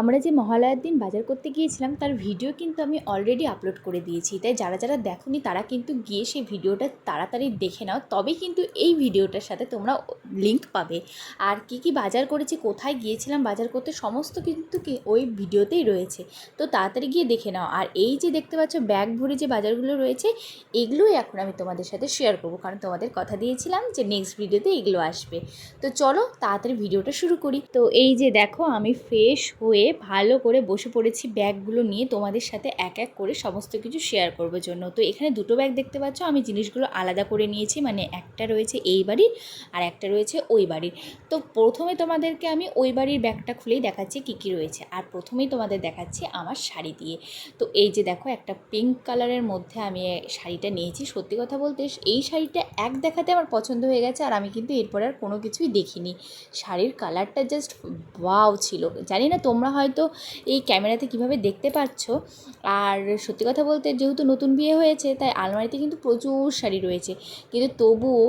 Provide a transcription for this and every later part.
আমরা যে মহালয়ার দিন বাজার করতে গিয়েছিলাম, তার ভিডিও কিন্তু আমি অলরেডি আপলোড করে দিয়েছি। তাই যারা যারা দেখোনি, তারা কিন্তু গিয়ে সেই ভিডিওটা তাড়াতাড়ি দেখে নাও। তবে কিন্তু এই ভিডিওটার সাথে তোমরা লিঙ্ক পাবে। আর কি কি বাজার করেছি, কোথায় গিয়েছিলাম বাজার করতে, সমস্ত কিন্তু ওই ভিডিওতেই রয়েছে। তো তাড়াতাড়ি গিয়ে দেখে নাও। আর এই যে দেখতে পাচ্ছ ব্যাগ ভরে যে বাজারগুলো রয়েছে, এগুলোই এখন আমি তোমাদের সাথে শেয়ার করব। কারণ তোমাদের কথা দিয়েছিলাম যে নেক্সট ভিডিওতে এগুলো আসবে। তো চলো তাড়াতাড়ি ভিডিওটা শুরু করি। তো এই যে দেখো, আমি ফ্রেশ হয়ে ভালো করে বসে পড়েছি ব্যাগগুলো নিয়ে তোমাদের সাথে এক এক করে সমস্ত কিছু শেয়ার করবার জন্য। তো এখানে দুটো ব্যাগ দেখতে পাচ্ছ, আমি জিনিসগুলো আলাদা করে নিয়েছি মানে একটা রয়েছে এই বাড়ির আর একটা রয়েছে ওই বাড়ির। তো প্রথমে তোমাদেরকে আমি ওই বাড়ির ব্যাগটা খুলেই দেখাচ্ছি কী কী রয়েছে, আর প্রথমেই তোমাদের দেখাচ্ছি আমার শাড়ি দিয়ে। তো এই যে দেখো, একটা পিঙ্ক কালারের মধ্যে আমি শাড়িটা নিয়েছি। সত্যি কথা বলতে এই শাড়িটা এক দেখাতে আমার পছন্দ হয়ে গেছে, আর আমি কিন্তু এরপর আর কোনো কিছুই দেখিনি। শাড়ির কালারটা জাস্ট ওয়াও ছিল। জানি না তোমরা হয়তো এই ক্যামেরাতে কীভাবে দেখতে পাচ্ছ আর সত্যি কথা বলতে যেহেতু নতুন বিয়ে হয়েছে, তাই আলমারিতে কিন্তু প্রচুর শাড়ি রয়েছে। কিন্তু তবুও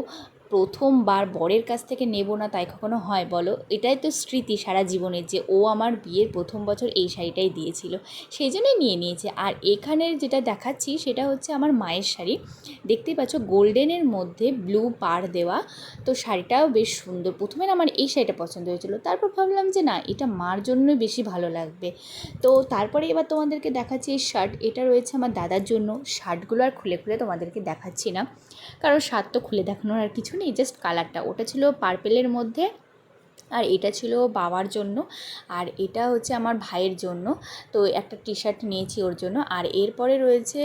প্রথমবার বরের কাছ থেকে নেব না তাই কখনো হয় বলো? এটাই তো স্মৃতি সারা জীবনের যে ও আমার বিয়ের প্রথম বছর এই শাড়িটাই দিয়েছিল, সেই জন্যই নিয়ে নিয়েছে। আর এখানের যেটা দেখাচ্ছি সেটা হচ্ছে আমার মায়ের শাড়ি। দেখতেই পাচ্ছ গোল্ডেনের মধ্যে ব্লু পার দেওয়া, তো শাড়িটাও বেশ সুন্দর। প্রথমে আমার এই শাড়িটা পছন্দ হয়েছিল। তারপর ভাবলাম যে না, এটা মার জন্যই বেশি ভালো লাগবে। তো তারপরে এবার তোমাদেরকে দেখাচ্ছি এই শার্ট। এটা রয়েছে আমার দাদার জন্য। শার্টগুলো আর খুলে খুলে তোমাদেরকে দেখাচ্ছি না। কারণ শার্ট তো খুলে দেখানোর আর কিছু নেই। জাস্ট কালারটা ওটা ছিল পার্পেলের মধ্যে আর এটা ছিল বাবার জন্য আর এটা হচ্ছে আমার ভাইয়ের জন্য। তো একটা টি শার্ট নিয়েছি ওর জন্য আর এরপরে রয়েছে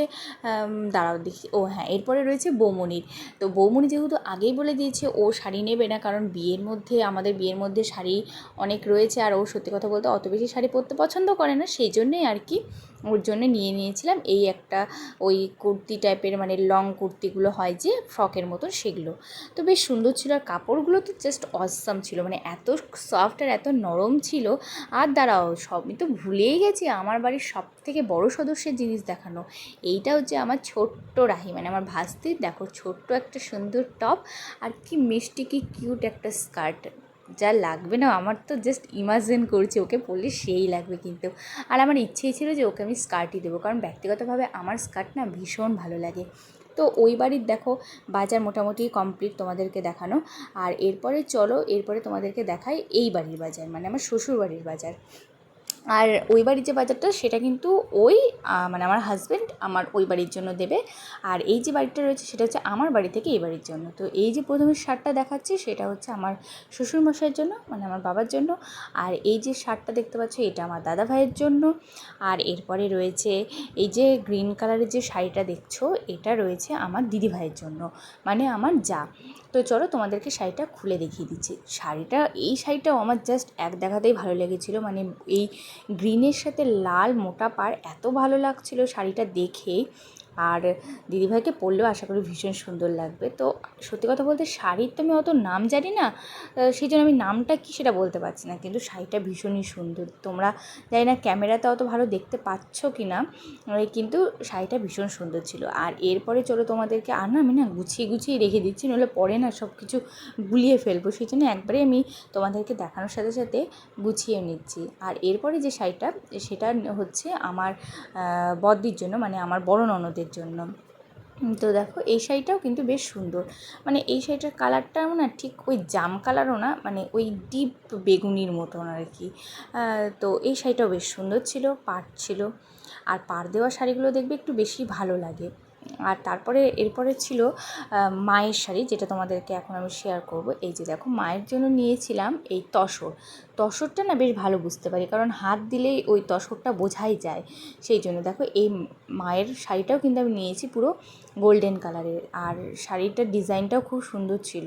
দাঁড়াও দেখি। ও হ্যাঁ এরপরে রয়েছে বৌমনির তো বৌমনি যেহেতু আগেই বলে দিয়েছে, ও শাড়ি নেবে না কারণ বিয়ের মধ্যে, আমাদের বিয়ের মধ্যে শাড়ি অনেক রয়েছে আর ও সত্যি কথা বলতে অত বেশি শাড়ি পরতে পছন্দ করে না, সেই জন্যেই আর কি। ওর জন্য নিয়ে নিয়েছিলাম। এই একটা ওই কুর্তি টাইপের মানে লং কুর্তিগুলো হয় যে, ফ্রকের মতন সেগুলো। তো বেশ সুন্দর ছিল। আর কাপড়গুলো তো জাস্ট অসাম ছিল। মানে এত সফট আর এত নরম ছিল। আর দাঁড়াও, সবই তো ভুলেই গেছি। আমার বাড়ির সব থেকে বড় সদস্যের জিনিস দেখানো। এইটা হচ্ছে আমার ছোট্ট রাহি। মানে আমার ভাস্তির দেখো ছোট্ট একটা সুন্দর টপ আর কি মিষ্টি, কি কিউট একটা স্কার্ট যা লাগবে না, আমার তো জাস্ট ইমাজিন করছি, ওকে পরলে সেই লাগবে কিন্তু। আর আমার ইচ্ছেই ছিল যে ওকে আমি স্কার্টই দেবো, কারণ ব্যক্তিগতভাবে আমার স্কার্ট না ভীষণ ভালো লাগে। তো ওই বাড়ির দেখো, বাজার মোটামুটি কমপ্লিট তোমাদেরকে দেখানো। আর এরপরে চলো, এরপরে তোমাদেরকে দেখাই এই বাড়ির বাজার মানে আমার শ্বশুর বাড়ির বাজার। আর ওই বাড়ির যে বাজারটা, সেটা কিন্তু ওই মানে আমার হাজব্যান্ড আমার ওই বাড়ির জন্য দেবে। আর এই যে বাড়িটা রয়েছে, সেটা হচ্ছে আমার বাড়ি থেকে এই বাড়ির জন্য। তো এই যে প্রথমে শার্টটা দেখাচ্ছি, সেটা হচ্ছে আমার শ্বশুরমশাইয়ের জন্য মানে আমার বাবার জন্য। আর এই যে শার্টটা দেখতে পাচ্ছ, এটা আমার দাদা ভাইয়ের জন্য। আর এরপরে রয়েছে এই যে গ্রিন কালারের যে শাড়িটা দেখছ, এটা রয়েছে আমার দিদি ভাইয়ের জন্য মানে আমার যা। তো চলো তোমাদেরকে শাড়িটা খুলে দেখিয়ে দিচ্ছি। শাড়িটা, এই শাড়িটাও আমার জাস্ট এক দেখাতেই ভালো লেগেছিলো মানে এই গ্রিনের সাথে লাল মোটা পাড় এত ভালো লাগছিল শাড়িটা দেখেই আর দিদিভাইকে পরলেও আশা করি ভীষণ সুন্দর লাগবে। তো সত্যি কথা বলতে শাড়ির তো আমি অত নাম জানি না সেই জন্য আমি নামটা কী সেটা বলতে পারছি না। কিন্তু শাড়িটা ভীষণই সুন্দর। তোমরা জানি না ক্যামেরাতে অত ভালো দেখতে পাচ্ছ কি না কিন্তু শাড়িটা ভীষণ সুন্দর ছিল। আর এরপরে চলো তোমাদেরকে আর না আমি না গুছিয়ে গুছিয়ে রেখে দিচ্ছি, নইলে পরে না সব কিছু গুলিয়ে ফেলব। সেই জন্য একবারে আমি তোমাদেরকে দেখানোর সাথে সাথে গুছিয়ে নিচ্ছি। আর এরপরে যে শাড়িটা, সেটা হচ্ছে আমার বদ্দির জন্য মানে আমার বড় ননদের জন্য। তো দেখো, এই শাড়িটাও কিন্তু বেশ সুন্দর। মানে এই শাড়িটার কালারটাও না, ঠিক ওই জাম কালারও না মানে ওই ডিপ বেগুনির মতন আর কি। তো এই শাড়িটাও বেশ সুন্দর ছিল, পাট ছিল। আর পাড় দেওয়া শাড়িগুলো দেখবে একটু বেশি ভালো লাগে। আর তারপরে এরপরে ছিল মায়ের শাড়ি যেটা তোমাদেরকে এখন আমি শেয়ার করব। এই যে দেখো, মায়ের জন্য নিয়েছিলাম এই তসর। তসরটা না বেশ ভালো বুঝতে পারি, কারণ হাত দিলেই ওই তসরটা বোঝাই যায়। সেই জন্য দেখো, এই মায়ের শাড়িটাও কিন্তু আমি নিয়েছি পুরো গোল্ডেন কালারের আর শাড়িটার ডিজাইনটাও খুব সুন্দর ছিল।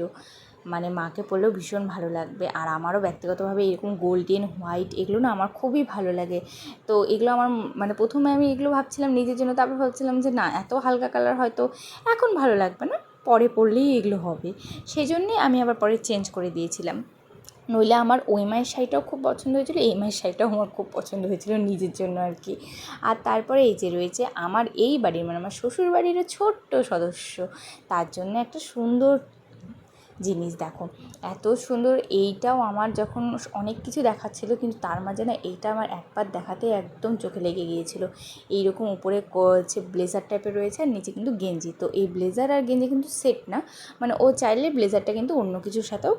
মানে মাকে পরলেও ভীষণ ভালো লাগবে। আর আমারও ব্যক্তিগতভাবে এরকম গোল্ডেন হোয়াইট এগুলো না আমার খুবই ভালো লাগে। তো এগুলো আমার মানে প্রথমে আমি এগুলো ভাবছিলাম নিজের জন্য, তারপর ভাবছিলাম যে না, এত হালকা কালার হয়তো এখন ভালো লাগবে না, পরে পরলেই এগুলো হবে। সেই জন্যে আমি আবার পরে চেঞ্জ করে দিয়েছিলাম। নইলে আমার ওই মায়ের শাড়িটাও খুব পছন্দ হয়েছিলো, এই মায়ের শাড়িটাও আমার খুব পছন্দ হয়েছিল নিজের জন্য আর কি। আর তারপরে এই যে রয়েছে আমার এই বাড়ির মানে আমার শ্বশুর বাড়ির ছোট্ট সদস্য, তার জন্য একটা সুন্দর জিনিস দেখো। এত সুন্দর এইটাও আমার যখন অনেক কিছু দেখাচ্ছিল, কিন্তু তার মাঝে না এইটা আমার একবার দেখাতে একদম চোখে লেগে গিয়েছিল। এইরকম উপরে হচ্ছে ব্লেজার টাইপের রয়েছে আর নিচে কিন্তু গেঞ্জি। তো এই ব্লেজার আর গেঞ্জি কিন্তু সেট না। মানে ও চাইলে ব্লেজারটা কিন্তু অন্য কিছুর সাথেও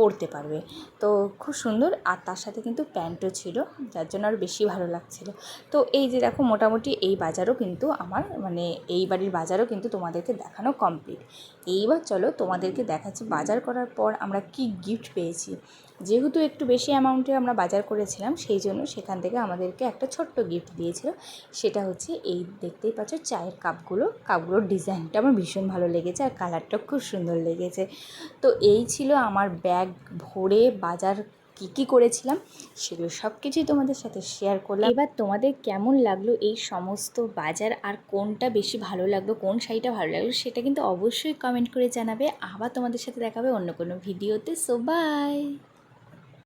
পরতে পারবে। তো খুব সুন্দর। আর তার সাথে কিন্তু প্যান্টও ছিল, যার জন্য আরও বেশি ভালো লাগছিল। তো এই যে দেখো, মোটামুটি এই বাজারও কিন্তু আমার মানে এই বাড়ির বাজারও কিন্তু তোমাদেরকে দেখানো কমপ্লিট এইবার চলো তোমাদেরকে দেখাচ্ছি বাজার করার পর আমরা কি গিফট পেয়েছি। যেহেতু একটু বেশি অ্যামাউন্টে আমরা বাজার করেছিলাম, সেই জন্য সেখান থেকে আমাদেরকে একটা ছোট্ট গিফট দিয়েছিল। সেটা হচ্ছে এই দেখতেই পাচ্ছ চায়ের কাপগুলো। কাপগুলোর ডিজাইনটা আমার ভীষণ ভালো লেগেছে আর কালারটা খুব সুন্দর লেগেছে। তো এই ছিল আমার ব্যাগ ভরে বাজার কী কী করেছিলাম সেগুলো সব কিছুই তোমাদের সাথে শেয়ার করলাম। এবার তোমাদের কেমন লাগল এই সমস্ত বাজার আর কোনটা বেশি ভালো লাগল, কোন শাড়িটা ভালো লাগল সেটা কিন্তু অবশ্যই কমেন্ট করে জানাবে। আবার তোমাদের সাথে দেখাবে অন্য কোনো ভিডিওতে সো বাই